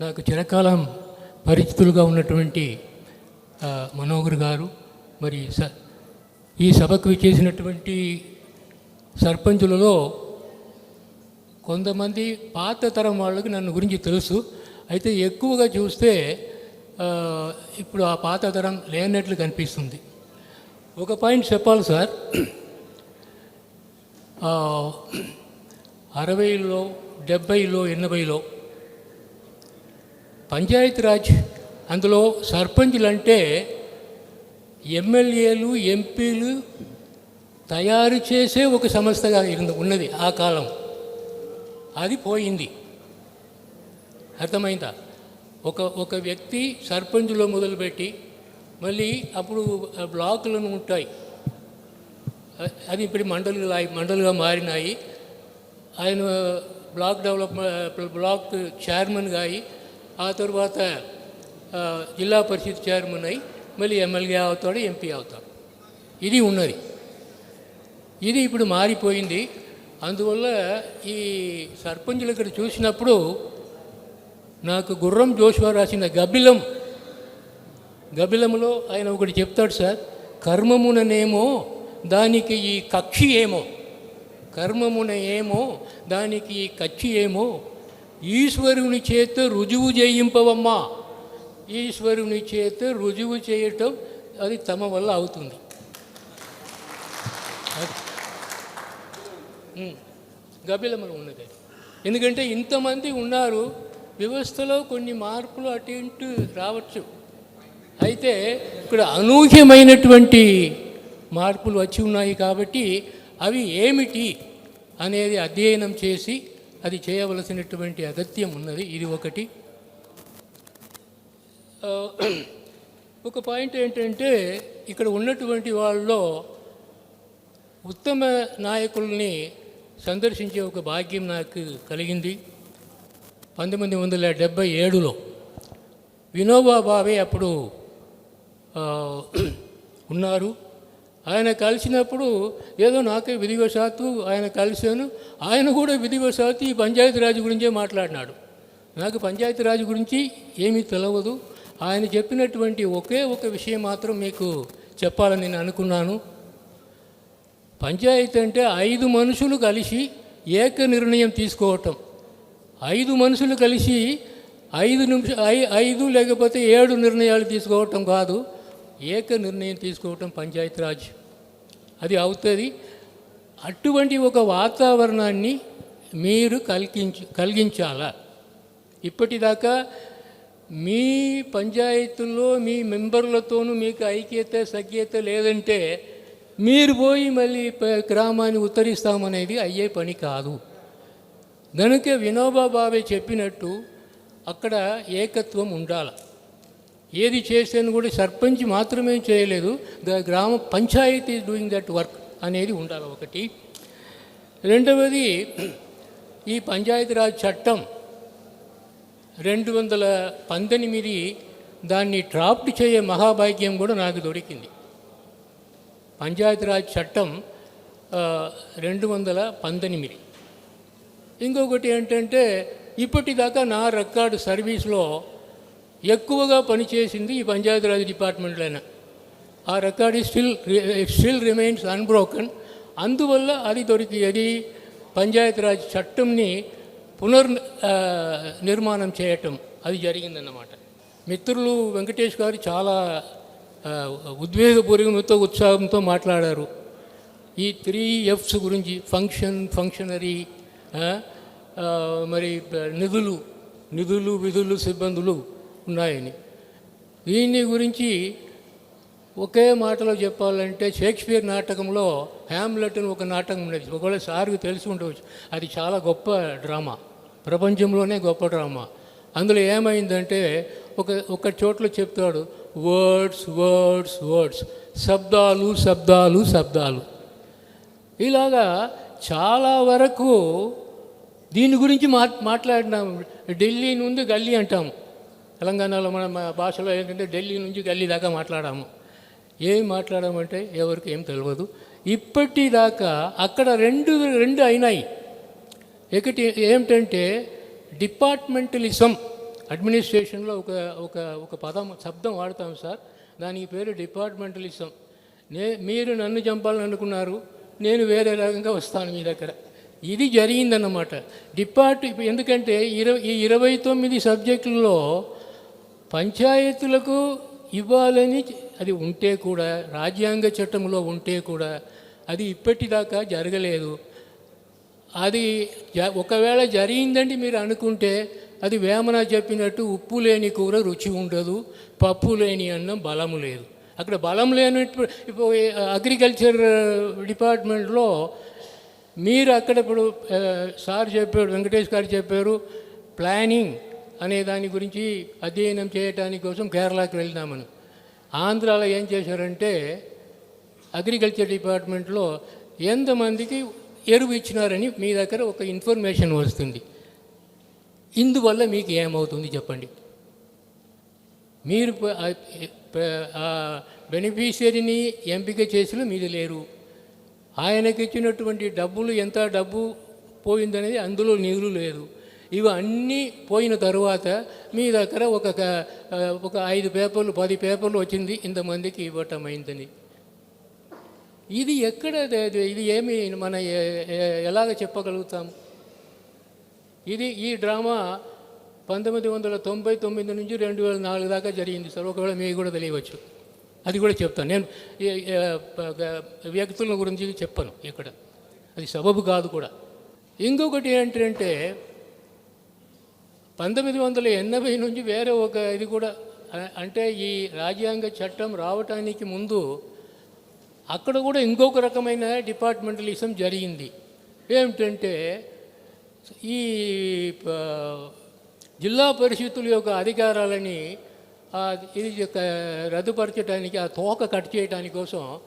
నాకు చిరకాలం పరిచితులుగా ఉన్నటువంటి మనోహరు మనోహర్ గారు మరి స ఈ సభకు చేసినటువంటి సర్పంచులలో కొంతమంది పాత తరం వాళ్ళకి నన్ను గురించి తెలుసు. అయితే ఎక్కువగా చూస్తే ఇప్పుడు ఆ పాత తరం లేనట్లు కనిపిస్తుంది. ఒక పాయింట్ చెప్పాలి సార్. అరవైలో డెబ్భైలో ఎనభైలో పంచాయతీరాజ్ అందులో సర్పంచులు అంటే ఎమ్మెల్యేలు ఎంపీలు తయారు చేసే ఒక సంస్థగా ఉన్నది ఆ కాలం. అది పోయింది. అర్థమైందా? ఒక ఒక వ్యక్తి సర్పంచ్లో మొదలుపెట్టి మళ్ళీ అప్పుడు బ్లాకులను ఉంటాయి. అది ఇప్పుడు మండలుగా మండలిగా మండలుగా మారినాయి. ఆయన బ్లాక్ డెవలప్మెంట్ బ్లాక్ చైర్మన్గా అయి ఆ తర్వాత జిల్లా పరిషత్ చైర్మన్ అయి మళ్ళీ ఎమ్మెల్యే అవుతాడు ఎంపీ అవుతాడు. ఇది ఉన్నది. ఇది ఇప్పుడు మారిపోయింది. అందువల్ల ఈ సర్పంచులు ఇక్కడ చూసినప్పుడు నాకు గుర్రం జోషువా రాసిన గబిలం గబిలంలో ఆయన ఒకటి చెప్తాడు సార్ కర్మముననేమో దానికి ఈ కక్షి ఏమో కర్మమున ఏమో దానికి ఈ కక్షి ఏమో ఈశ్వరుని చేత రుజువు చేయింపవమ్మా. ఈశ్వరుని చేత రుజువు చేయటం అది తమ వల్ల అవుతుంది. గబిలమలు ఉన్నది ఎందుకంటే ఇంతమంది ఉన్నారు వ్యవస్థలో కొన్ని మార్పులు అటు ఇటు రావచ్చు. అయితే ఇక్కడ అనూహ్యమైనటువంటి మార్పులు వచ్చి ఉన్నాయి కాబట్టి అవి ఏమిటి అనేది అధ్యయనం చేసి అది చేయవలసినటువంటి అగత్యం ఉన్నది. ఇది ఒకటి. ఒక పాయింట్ ఏంటంటే ఇక్కడ ఉన్నటువంటి వాళ్ళలో ఉత్తమ నాయకుల్ని సందర్శించే ఒక భాగ్యం నాకు కలిగింది. పంతొమ్మిది వందల డెబ్భై ఏడులో వినోబా అప్పుడు ఉన్నారు. ఆయన కలిసినప్పుడు ఏదో నాకే విధివశాత్తు ఆయన కలిశాను. ఆయన కూడా విధివశాత్తు ఈ పంచాయతీరాజ్ గురించే మాట్లాడినాడు. నాకు పంచాయతీరాజ్ గురించి ఏమీ తెలవదు. ఆయన చెప్పినటువంటి ఒకే ఒక విషయం మాత్రం మీకు చెప్పాలని నేను అనుకున్నాను. పంచాయతీ అంటే ఐదు మనుషులు కలిసి ఏక నిర్ణయం తీసుకోవటం. ఐదు మనుషులు కలిసి ఐదు నిమిషం ఐదు లేకపోతే ఏడు నిర్ణయాలు తీసుకోవటం కాదు. ఏక నిర్ణయం తీసుకోవటం పంచాయతీరాజ్ అది అవుతుంది. అటువంటి ఒక వాతావరణాన్ని మీరు కలిగించ కలిగించాలా? ఇప్పటిదాకా మీ పంచాయతీల్లో మీ మెంబర్లతోనూ మీకు ఐక్యత సఖ్యత లేదంటే మీరు పోయి మళ్ళీ గ్రామాన్ని ఉత్తరిస్తామనేది అయ్యే పని కాదు. కనుక వినోబా బాబే చెప్పినట్టు అక్కడ ఏకత్వం ఉండాలి. ఏది చేసేది కూడా సర్పంచ్ మాత్రమే చేయలేదు. ద గ్రామ పంచాయతీ డూయింగ్ దట్ వర్క్ అనేది ఉండాలి ఒకటి. రెండవది ఈ పంచాయతీరాజ్ చట్టం రెండు వందల పంతొమ్మిది దాన్ని డ్రాఫ్ట్ చేయే మహాభాగ్యం కూడా నాకు దొరికింది. పంచాయతీరాజ్ చట్టం రెండు వందల పంతొమ్మిది. ఇంకొకటి ఏంటంటే ఇప్పటిదాకా నా రికార్డు సర్వీస్లో ఎక్కువగా పనిచేసింది ఈ పంచాయతీరాజ్ డిపార్ట్మెంట్లోనే. ఆ record still still remains unbroken అందువల్ల అది దొరికి అది పంచాయతీరాజ్ చట్టంని పునర్ నిర్మాణం చేయటం. అది జరిగిందన్నమాట. మిత్రులు వెంకటేష్ గారు చాలా ఉద్వేగపూర్వకంతో ఉత్సాహంతో మాట్లాడారు. ఈ త్రీ ఎఫ్స్ గురించి ఫంక్షన్ ఫంక్షనరీ మరి నిధులు నిధులు విధులు సిబ్బందులు ఉన్నాయని. దీని గురించి ఒకే మాటలో చెప్పాలంటే షేక్స్పియర్ నాటకంలో హ్యామ్లెట్ అని ఒక నాటకం ఉండేది. ఒకవేళ సార్కి తెలిసి ఉండవచ్చు. అది చాలా గొప్ప డ్రామా. ప్రపంచంలోనే గొప్ప డ్రామా. అందులో ఏమైందంటే ఒక ఒక చోట్ల చెప్తాడు వర్డ్స్ వర్డ్స్ వర్డ్స్ శబ్దాలు శబ్దాలు శబ్దాలు. ఇలాగా చాలా వరకు దీని గురించి మా మాట్లాడినాం. ఢిల్లీ నుండి గల్లీ అంటాము. తెలంగాణలో మన భాషలో ఏంటంటే ఢిల్లీ నుంచి గల్లీ దాకా మాట్లాడాము. ఏం మాట్లాడామంటే ఎవరికి ఏం తెలియదు ఇప్పటిదాకా అక్కడ రెండు రెండు అయినాయి. ఒకటి ఏమిటంటే డిపార్ట్మెంటలిజం అడ్మినిస్ట్రేషన్లో ఒక ఒక ఒక పదం శబ్దం వాడతాం సార్. దానికి పేరు డిపార్ట్మెంటలిజం. నే మీరు నన్ను చంపాలని అనుకున్నారు నేను వేరే రకంగా వస్తాను మీ దగ్గర. ఇది జరిగిందన్నమాట. డిపార్ట్ ఇప్పుడు ఎందుకంటే ఇరవై ఈ ఇరవై తొమ్మిది సబ్జెక్టుల్లో పంచాయతీలకు ఇవ్వాలని అది ఉంటే కూడా రాజ్యాంగ చట్టంలో ఉంటే కూడా అది ఇప్పటిదాకా జరగలేదు. అది జ- ఒకవేళ జరిగిందండి మీరు అనుకుంటే అది వేమన చెప్పినట్టు ఉప్పు లేని కూర రుచి ఉండదు పప్పు లేని అన్నం బలము లేదు. అక్కడ బలం లేని ఇప్పుడు అగ్రికల్చర్ డిపార్ట్మెంట్లో మీరు అక్కడ ఇప్పుడు సార్ చెప్పారు వెంకటేష్ గారు చెప్పారు ప్లానింగ్ అనే దాని గురించి అధ్యయనం చేయటానికి కోసం కేరళకి వెళ్దామని. ఆంధ్రాలో ఏం చేశారంటే అగ్రికల్చర్ డిపార్ట్మెంట్లో ఎంతమందికి ఎరువు ఇచ్చినారని మీ దగ్గర ఒక ఇన్ఫర్మేషన్ వస్తుంది. ఇందువల్ల మీకు ఏమవుతుంది చెప్పండి. మీరు బెనిఫిషియరీని ఎంపిక చేసిన మీరు లేరు. ఆయనకి ఇచ్చినటువంటి డబ్బులు ఎంత డబ్బు పోయిందనేది అందులో నీరు లేదు. ఇవన్నీ పోయిన తరువాత మీ దగ్గర ఒక ఒక ఐదు పేపర్లు పది పేపర్లు వచ్చింది ఇంతమందికి ఇవ్వటం అయిందని. ఇది ఎక్కడ ఇది- ఏమి మన ఎలాగ చెప్పగలుగుతాం? ఇది ఈ డ్రామా పంతొమ్మిది వందల తొంభై తొమ్మిది నుంచి రెండు వేల నాలుగు దాకా జరిగింది సార్. ఒకవేళ మీకు కూడా తెలియవచ్చు. అది కూడా చెప్తాను. నేను వ్యక్తుల గురించి చెప్పను ఇక్కడ. అది సబబు కాదు కూడా. ఇంకొకటి ఏంటంటే పంతొమ్మిది వందల ఎనభై నుంచి వేరే ఒక ఇది కూడా అంటే ఈ రాజ్యాంగ చట్టం రావటానికి ముందు అక్కడ కూడా ఇంకొక రకమైన డిపార్ట్మెంటలిజం జరిగింది. ఏమిటంటే ఈ ప- జిల్లా పరిషత్తుల యొక్క అధికారాలని ఇది రద్దుపరచడానికి ఆ తోక కట్ చేయడానికి కోసం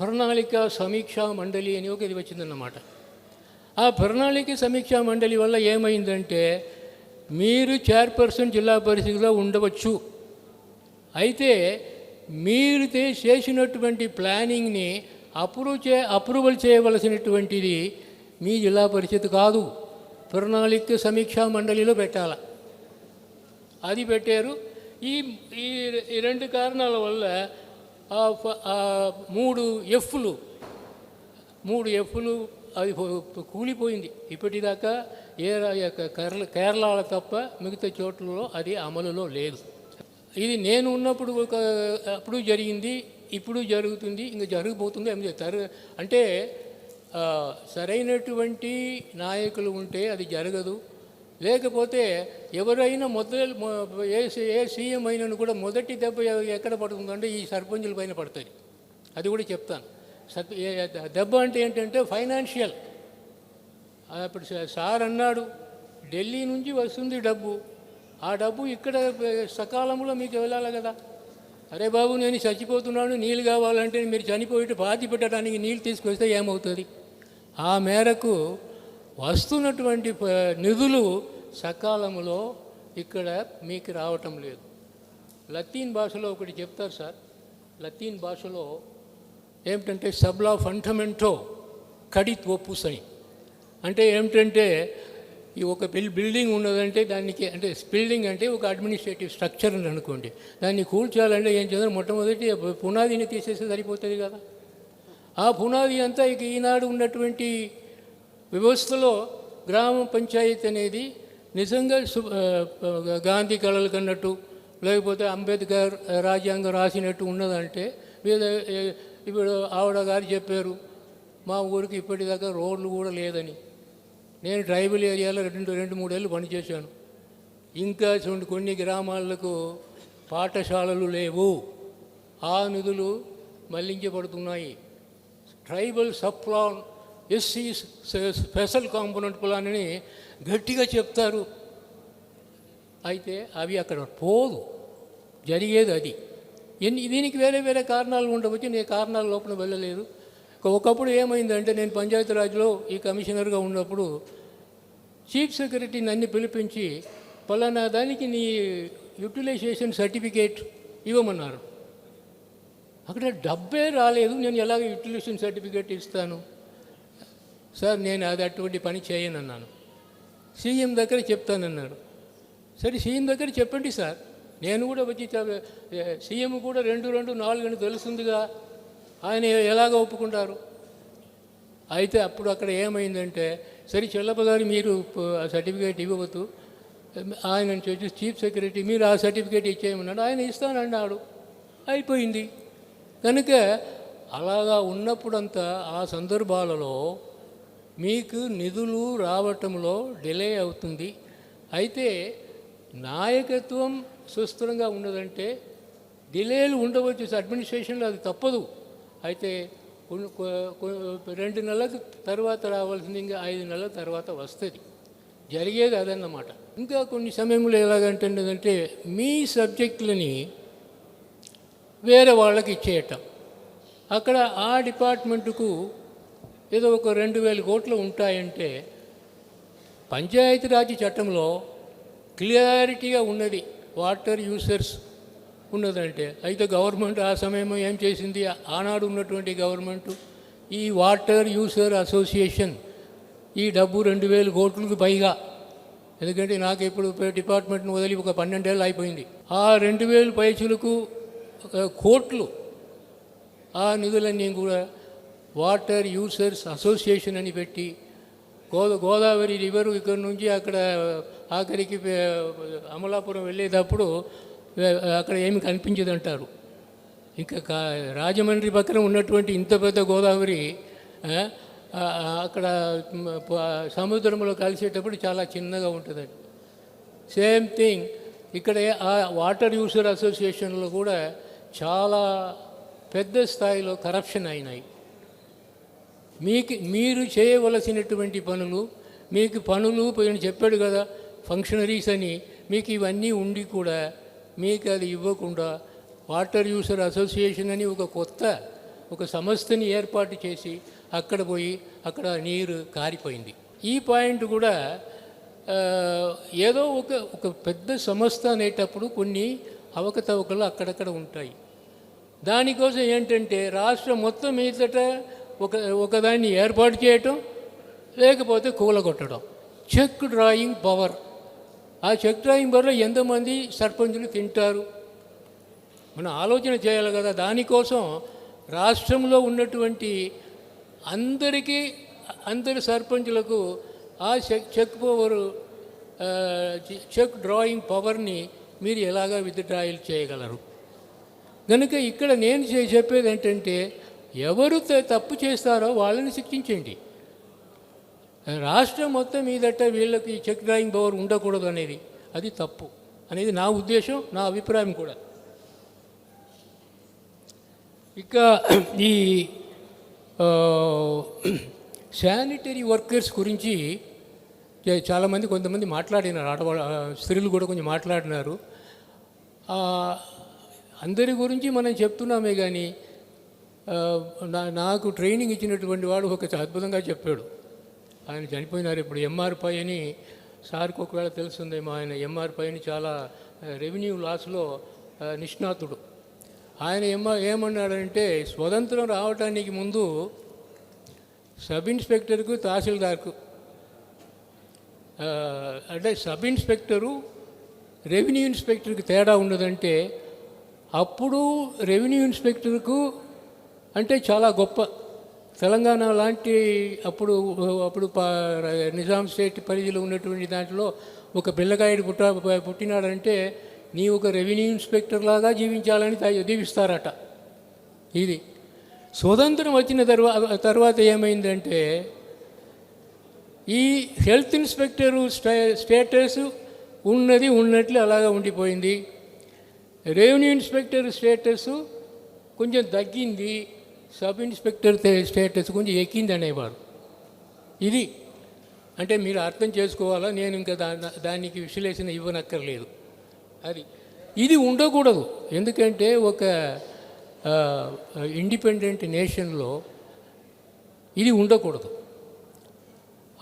ప్రణాళిక సమీక్షా మండలి అని ఒక ఇది వచ్చిందన్నమాట. ఆ ప్రణాళిక సమీక్షా మండలి వల్ల ఏమైందంటే మీరు చైర్పర్సన్ జిల్లా పరిషత్లో ఉండవచ్చు. అయితే మీరు చేసినటువంటి ప్లానింగ్ని అప్రూవ్ చే అప్రూవల్ చేయవలసినటువంటిది మీ జిల్లా పరిషత్ కాదు. ప్రణాళిక సమీక్షా మండలిలో పెట్టాల. అది పెట్టారు. ఈ ఈ రెండు కారణాల వల్ల మూడు ఎఫ్లు మూడు ఎఫ్లు అది కూలిపోయింది. ఇప్పటిదాకా ఏ యొక్క కేరళ కేరళలో తప్ప మిగతా చోట్లలో అది అమలులో లేదు. ఇది నేను ఉన్నప్పుడు ఒక అప్పుడు జరిగింది ఇప్పుడు జరుగుతుంది ఇంకా జరగబోతుంది ఏమి జరు అంటే సరైనటువంటి నాయకులు ఉంటే అది జరగదు. లేకపోతే ఎవరైనా మొదలు ఏ ఏ సీఎం అయినను కూడా మొదటి దెబ్బ ఎక్కడ పడుతుందంటే ఈ సర్పంచుల పైన పడుతుంది. అది కూడా చెప్తాను. సర్ప దెబ్బ అంటే ఏంటంటే ఫైనాన్షియల్. అప్పుడు సార్ అన్నాడు ఢిల్లీ నుంచి వస్తుంది డబ్బు. ఆ డబ్బు ఇక్కడ సకాలంలో మీకు వెళ్ళాలి కదా. అరే బాబు నేను చచ్చిపోతున్నాను నీళ్ళు కావాలంటే మీరు చనిపోయి పాతి పెట్టడానికి నీళ్ళు తీసుకొస్తే ఏమవుతుంది? ఆ మేరకు వస్తున్నటువంటి నిధులు సకాలంలో ఇక్కడ మీకు రావటం లేదు. లతీన్ భాషలో ఒకటి చెప్తారు సార్. లతీన్ భాషలో ఏమిటంటే సబ్లా ఫండమెంటో కడిత్ ఒప్పుస్ సై అంటే ఏమిటంటే ఈ ఒక బిల్ బిల్డింగ్ ఉన్నదంటే దానికి అంటే బిల్డింగ్ అంటే ఒక అడ్మినిస్ట్రేటివ్ స్ట్రక్చర్ అని అనుకోండి. దాన్ని కూల్చాలంటే ఏం చేయాలి మొట్టమొదటి పునాదిని తీసేస్తే సరిపోతుంది కదా. ఆ పునాది అంతా ఇక ఈనాడు ఉన్నటువంటి వ్యవస్థలో గ్రామ పంచాయతీ అనేది నిజంగా గాంధీ కళలు కన్నట్టు లేకపోతే అంబేద్కర్ రాజ్యాంగం రాసినట్టు ఉన్నదంటే ఇప్పుడు ఆవిడ గారు చెప్పారు మా ఊరికి ఇప్పటిదాకా రోడ్లు కూడా లేదని. నేను ట్రైబల్ ఏరియాలో రెండు రెండు మూడేళ్ళు పనిచేశాను. ఇంకా చూడండి కొన్ని గ్రామాలకు పాఠశాలలు లేవు. ఆ నిధులు మళ్ళించబడుతున్నాయి. Tribal sub plan SC special component plan అని గట్టిగా చెప్తారు. అయితే అవి అక్కడ పోదు. జరిగేది అది. ఎన్ని దీనికి వేరే వేరే కారణాలు ఉండవచ్చు. నేను కారణాల లోపల వెళ్ళలేదు. ఒకప్పుడు ఏమైందంటే నేను పంచాయతీరాజ్లో ఈ కమిషనర్గా ఉన్నప్పుడు చీఫ్ సెక్రటరీ నన్ను పిలిపించి పలానా దానికి నీ యూటిలైజేషన్ సర్టిఫికేట్ ఇవ్వమన్నారు. అక్కడ డబ్బే రాలేదు నేను ఎలాగ యూటిలైజేషన్ సర్టిఫికేట్ ఇస్తాను? సార్ నేను అది అటువంటి పని చేయనన్నాను. సీఎం దగ్గర చెప్తానన్నాడు. సరే సీఎం దగ్గర చెప్పండి సార్. నేను కూడా వచ్చి సీఎం కూడా రెండు రెండు నాలుగు అని తెలుస్తుందిగా ఆయన ఎలాగ ఒప్పుకుంటారు? అయితే అప్పుడు అక్కడ ఏమైందంటే సరే చెల్లప్పగారు మీరు ఆ సర్టిఫికేట్ ఇవ్వవద్దు. ఆయన వచ్చి చీఫ్ సెక్రటరీ మీరు ఆ సర్టిఫికేట్ ఇచ్చేయమన్నాడు. ఆయన ఇస్తానన్నాడు. అయిపోయింది. కనుక అలాగా ఉన్నప్పుడంతా ఆ సందర్భాలలో మీకు నిధులు రావటంలో డిలే అవుతుంది. అయితే నాయకత్వం సుస్థిరంగా ఉన్నదంటే డిలేలు ఉండవచ్చు. అడ్మినిస్ట్రేషన్లో అది తప్పదు. అయితే కొన్ని- రెండు నెలల తర్వాత రావాల్సింది ఇంకా ఐదు నెలల తర్వాత వస్తుంది. జరిగేది అదన్నమాట. ఇంకా కొన్ని సమయంలో ఎలాగంటున్నదంటే మీ సబ్జెక్టులని వేరే వాళ్ళకి ఇచ్చేయటం. అక్కడ ఆ డిపార్ట్మెంటుకు ఏదో ఒక రెండు వేల కోట్లు ఉంటాయంటే పంచాయతీరాజ్ చట్టంలో క్లియారిటీగా ఉన్నది వాటర్ యూసర్స్ ఉన్నదంటే. అయితే గవర్నమెంట్ ఆ సమయంలో ఏం చేసింది? ఆనాడు ఉన్నటువంటి గవర్నమెంట్ ఈ వాటర్ యూసర్ అసోసియేషన్ ఈ డబ్బు రెండు వేల కోట్లకు పైగా. ఎందుకంటే నాకు ఇప్పుడు డిపార్ట్మెంట్ను వదిలి ఒక పన్నెండేళ్ళు అయిపోయింది. ఆ రెండు వేలు పైచులకు ఒక కోట్లు ఆ నిధులన్నీ కూడా వాటర్ యూసర్స్ అసోసియేషన్ అని పెట్టి గోదా గోదావరి రివర్ ఇక్కడ నుంచి అక్కడ ఆఖరికి అమలాపురం వెళ్ళేటప్పుడు అక్కడ ఏమి కనిపించదు అంటారు. ఇంకా కా రాజమండ్రి పక్కన ఉన్నటువంటి ఇంత పెద్ద గోదావరి అక్కడ సముద్రంలో కలిసేటప్పుడు చాలా చిన్నగా ఉంటుందండి. సేమ్ థింగ్ ఇక్కడ ఆ వాటర్ యూసర్ అసోసియేషన్లో కూడా చాలా పెద్ద స్థాయిలో కరప్షన్ అయినాయి. మీకు మీరు చేయవలసినటువంటి పనులు మీకు పనులు పోయిన చెప్పాడు కదా ఫంక్షనరీస్ అని మీకు ఇవన్నీ ఉండి కూడా మీకు అది ఇవ్వకుండా వాటర్ యూసర్ అసోసియేషన్ అని ఒక కొత్త ఒక సంస్థని ఏర్పాటు చేసి అక్కడ పోయి అక్కడ నీరు కారిపోయింది. ఈ పాయింట్ కూడా ఏదో ఒక ఒక పెద్ద సంస్థ అనేటప్పుడు కొన్ని అవకతవకలు అక్కడక్కడ ఉంటాయి. దానికోసం ఏంటంటే రాష్ట్రం మొత్తం మీదట ఒక ఒకదాన్ని ఏర్పాటు చేయటం లేకపోతే కూలగొట్టడం. Check drawing power. ఆ చెక్ డ్రాయింగ్ పవర్లో ఎంతమంది సర్పంచులు తింటారు? మనం ఆలోచన చేయాలి కదా. దానికోసం రాష్ట్రంలో ఉన్నటువంటి అందరికీ అందరి సర్పంచులకు ఆ check check power check drawing పవర్ని మీరు ఎలాగా విత్డ్రాయల్ చేయగలరు? కనుక ఇక్కడ నేను చే- చెప్పేది ఏంటంటే ఎవరు త- తప్పు చేస్తారో వాళ్ళని శిక్షించండి. రాష్ట్రం మొత్తం మీదట వీళ్ళకి చెక్ డ్రాయింగ్ పవర్ ఉండకూడదు అనేది. అది తప్పు. అనేది నా ఉద్దేశం నా అభిప్రాయం కూడా. ఇక ఈ శానిటరీ వర్కర్స్ గురించి చాలామంది కొంతమంది మాట్లాడినారు. ఆడవాళ్ళ స్త్రీలు కూడా కొంచెం మాట్లాడినారు. అందరి గురించి మనం చెప్తున్నామే కానీ నా నాకు ట్రైనింగ్ ఇచ్చినటువంటి వాడు ఒక అద్భుతంగా చెప్పాడు. ఆయన చనిపోయినారు. ఇప్పుడు ఎంఆర్ పై అని సార్కి ఒకవేళ తెలుస్తుందేమో ఆయన ఎంఆర్ పై అని చాలా రెవెన్యూ లాస్లో నిష్ణాతుడు. ఆయన ఏమ ఏమన్నాడంటే స్వతంత్రం రావటానికి ముందు సబ్ ఇన్స్పెక్టర్కు తహసీల్దార్కు అంటే సబ్ ఇన్స్పెక్టరు రెవెన్యూ ఇన్స్పెక్టర్కి తేడా ఉండదంటే అప్పుడు రెవెన్యూ ఇన్స్పెక్టర్కు అంటే చాలా గొప్ప తెలంగాణ లాంటి అప్పుడు అప్పుడు నిజాం స్టేట్ పరిధిలో ఉన్నటువంటి దాంట్లో ఒక పిల్లకాయడు పుట్ట పుట్టినాడంటే నీ ఒక రెవెన్యూ ఇన్స్పెక్టర్ లాగా జీవించాలని ఉదీవిస్తారట దీవిస్తారట ఇది. స్వతంత్రం వచ్చిన తర్వాత తర్వాత ఏమైందంటే ఈ హెల్త్ ఇన్స్పెక్టరు స్టే స్టేటస్ ఉన్నది ఉన్నట్లు అలాగా ఉండిపోయింది. రెవెన్యూ ఇన్స్పెక్టర్ స్టేటస్ కొంచెం తగ్గింది. సబ్ ఇన్స్పెక్టర్ స్టేటస్ కొంచెం ఎక్కింది అనేవారు ఇది. అంటే మీరు అర్థం చేసుకోవాలా? నేను ఇంకా దానికి విశ్లేషణ ఇవ్వనక్కర్లేదు. అది. ఇది ఉండకూడదు. ఎందుకంటే ఒక ఇండిపెండెంట్ నేషన్లో ఇది ఉండకూడదు.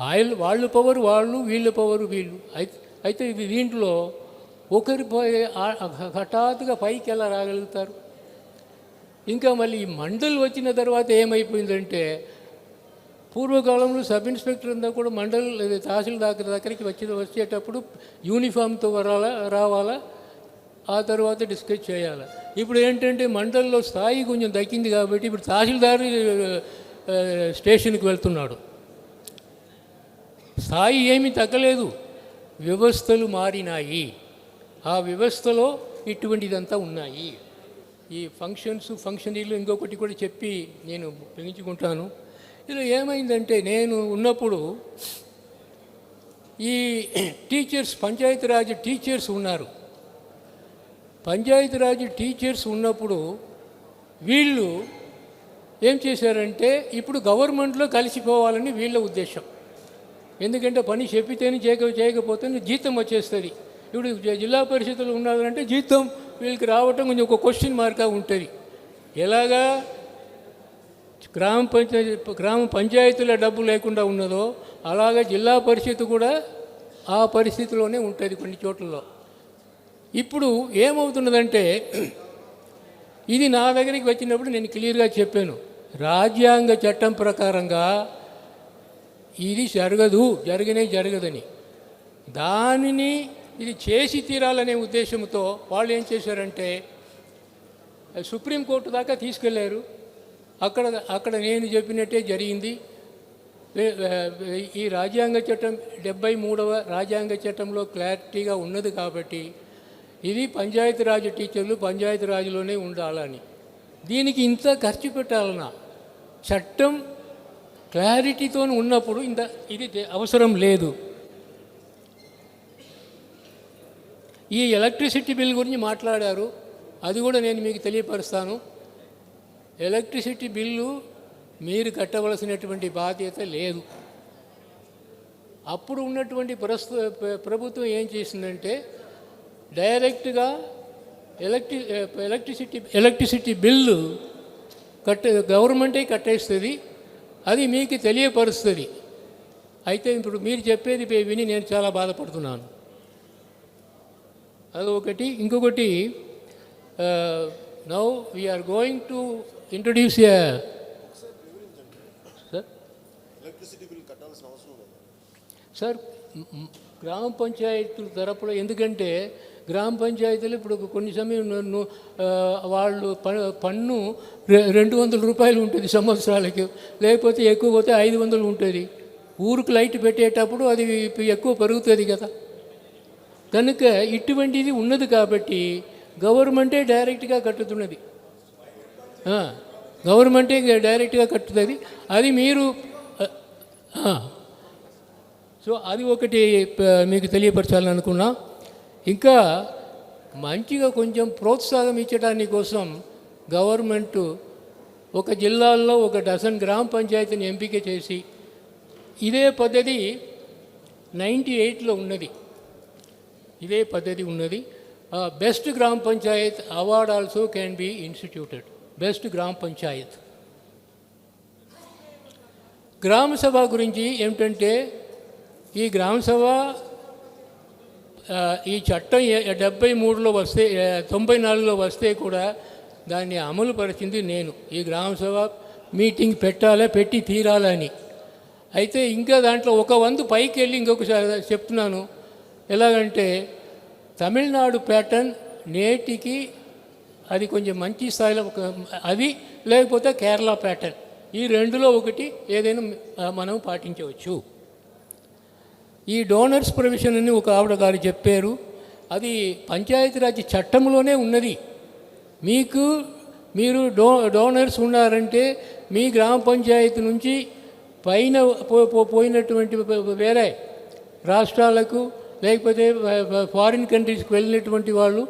ఆయిల్ వాళ్ళు పవర్ వాళ్ళు వీళ్ళ పవర్ వీళ్ళు. అయితే అయితే ఇది దీంట్లో ఒకరి హఠాత్తుగా పైకి ఎలా రాగలుగుతారు? ఇంకా మళ్ళీ ఈ మండల్ వచ్చిన తర్వాత ఏమైపోయిందంటే పూర్వకాలంలో సబ్ ఇన్స్పెక్టర్ అంతా కూడా మండల్ లేదా తహసీల్దార్ దగ్గరికి వచ్చి వచ్చేటప్పుడు యూనిఫామ్తో వరాలా రావాలా ఆ తర్వాత డిస్కస్ చేయాలి. ఇప్పుడు ఏంటంటే మండల్లో స్థాయి కొంచెం దక్కింది కాబట్టి ఇప్పుడు తహసీల్దార్ స్టేషన్కి వెళ్తున్నాడు. స్థాయి ఏమీ తగ్గలేదు. వ్యవస్థలు మారినాయి. ఆ వ్యవస్థలో ఇటువంటిదంతా ఉన్నాయి. ఈ ఫంక్షన్స్ ఫంక్షనీలు ఇంకొకటి కూడా చెప్పి నేను పెంచుకుంటాను ఇలా ఏమైందంటే నేను ఉన్నప్పుడు ఈ టీచర్స్ పంచాయతీరాజ్ టీచర్స్ ఉన్నారు. పంచాయతీరాజ్ టీచర్స్ ఉన్నప్పుడు వీళ్ళు ఏం చేశారంటే ఇప్పుడు గవర్నమెంట్లో కలిసిపోవాలని వీళ్ళ ఉద్దేశం. ఎందుకంటే పని చెప్పితేనే చేయక చేయకపోతే జీతం వచ్చేస్తుంది. ఇప్పుడు జిల్లా పరిషత్తులు ఉన్నారంటే జీతం వీళ్ళకి రావటం కొంచెం ఒక క్వశ్చన్ మార్క్గా ఉంటుంది. ఎలాగా గ్రామ పంచాయతీ గ్రామ పంచాయతీల డబ్బు లేకుండా ఉన్నదో అలాగే జిల్లా పరిషత్ కూడా ఆ పరిస్థితిలోనే ఉంటుంది కొన్ని చోట్లలో. ఇప్పుడు ఏమవుతున్నదంటే ఇది నా దగ్గరికి వచ్చినప్పుడు నేను క్లియర్గా చెప్పాను. రాజ్యాంగ చట్టం ప్రకారంగా ఇది జరగదు జరగనే జరగదని. దానిని ఇది చేసి తీరాలనే ఉద్దేశంతో వాళ్ళు ఏం చేశారంటే సుప్రీంకోర్టు దాకా తీసుకెళ్ళారు. అక్కడ అక్కడ నేను చెప్పినట్టే జరిగింది. ఈ రాజ్యాంగ చట్టం డెబ్బై మూడవ రాజ్యాంగ చట్టంలో క్లారిటీగా ఉన్నది కాబట్టి ఇది పంచాయతీరాజ్ టీచర్లు పంచాయతీరాజ్లోనే ఉండాలని. దీనికి ఇంత ఖర్చు పెట్టాలన్నా చట్టం క్లారిటీతో ఉన్నప్పుడు ఇంత ఇది అవసరం లేదు. ఈ ఎలక్ట్రిసిటీ బిల్ గురించి మాట్లాడారు. అది కూడా నేను మీకు తెలియపరుస్తాను. ఎలక్ట్రిసిటీ బిల్లు మీరు కట్టవలసినటువంటి బాధ్యత లేదు. అప్పుడు ఉన్నటువంటి ప్రస్తు ప్రభుత్వం ఏం చేసిందంటే డైరెక్ట్గా ఎలక్ట్రి ఎలక్ట్రిసిటీ ఎలక్ట్రిసిటీ బిల్లు కట్ట గవర్నమెంటే కట్టేస్తుంది. అది మీకు తెలియపరుస్తుంది. అయితే ఇప్పుడు మీరు చెప్పేది విని నేను చాలా బాధపడుతున్నాను. అదొకటి. ఇంకొకటి now we are going to introduce a sir గ్రామ పంచాయతీల తరపులో ఎందుకంటే గ్రామ పంచాయతీలు ఇప్పుడు కొన్ని సమయం వాళ్ళు ప- పన్ను రెండు వందల రూపాయలు ఉంటుంది సంవత్సరాలకి. లేకపోతే ఎక్కువ పోతే ఐదు వందలు ఉంటుంది. ఊరికి లైట్ పెట్టేటప్పుడు అది ఎక్కువ పెరుగుతుంది కదా. కనుక ఇటువంటిది ఉన్నది కాబట్టి గవర్నమెంటే డైరెక్ట్గా కట్టుతున్నది. గవర్నమెంటే డైరెక్ట్గా కట్టుతుంది. అది మీరు సో అది ఒకటి మీకు తెలియపరచాలని అనుకున్నా. ఇంకా మంచిగా కొంచెం ప్రోత్సాహం ఇచ్చడానికి కోసం గవర్నమెంట్ ఒక జిల్లాల్లో ఒక డజన్ గ్రామ పంచాయతీని ఎంపిక చేసి ఇదే పద్ధతి నైంటీ ఎయిట్లో ఉన్నది. ఇదే పద్ధతి ఉన్నది. బెస్ట్ గ్రామ panchayat award also can be instituted. Best గ్రామ పంచాయత్. గ్రామ సభ గురించి ఏమిటంటే ఈ గ్రామ సభ ఈ చట్టం డెబ్బై మూడులో వస్తే తొంభై నాలుగులో వస్తే కూడా దాన్ని అమలు పరిచింది నేను. ఈ గ్రామ సభ మీటింగ్ పెట్టాలా పెట్టి తీరాలని. అయితే ఇంకా దాంట్లో ఒక వంతు పైకి వెళ్ళి ఇంకొకసారి చెప్తున్నాను. ఎలాగంటే తమిళనాడు ప్యాటర్న్ నేటికి అది కొంచెం మంచి స్థాయిలో ఒక అది లేకపోతే కేరళ ప్యాటర్న్. ఈ రెండులో ఒకటి ఏదైనా మనం పాటించవచ్చు. ఈ డోనర్స్ ప్రొవిషన్ అని ఒక ఆవిడ గారు చెప్పారు. అది పంచాయతీరాజ్ చట్టంలోనే ఉన్నది. మీకు మీరు డో డోనర్స్ ఉన్నారంటే మీ గ్రామ పంచాయతీ నుంచి పైన పో- పో- పోయినటువంటి వేరే రాష్ట్రాలకు లేకపోతే ఫారిన్ కంట్రీస్కి వెళ్ళినటువంటి వాళ్ళు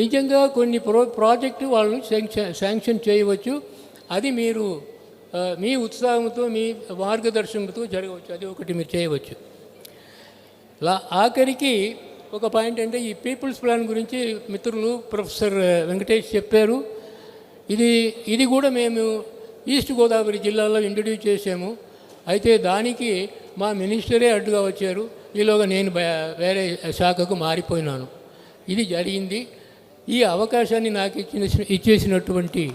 నిజంగా కొన్ని ప్రో ప్రాజెక్టు వాళ్ళు శాంక్షన్ శాంక్షన్ చేయవచ్చు. అది మీరు మీ ఉత్సాహంతో మీ మార్గదర్శనంతో జరగవచ్చు. అది ఒకటి మీరు చేయవచ్చు. లా ఆఖరికి ఒక పాయింట్ అంటే ఈ పీపుల్స్ ప్లాన్ గురించి మిత్రులు ప్రొఫెసర్ వెంకటేష్ చెప్పారు. ఇది ఇది కూడా మేము ఈస్ట్ గోదావరి జిల్లాలో ఇంట్రడ్యూస్ చేసాము అయితే దానికి మా మినిస్టరే అడ్డుగా వచ్చారు. ఈలోగా నేను వేరే శాఖకు మారిపోయినాను. ఇది జరిగింది. ఈ అవకాశాన్ని నాకు ఇచ్చిన ఇచ్చేసినటువంటి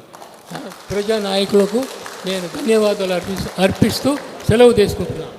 ప్రజానాయకులకు నేను ధన్యవాదాలు అర్పి అర్పిస్తూ సెలవు తీసుకుంటున్నాను.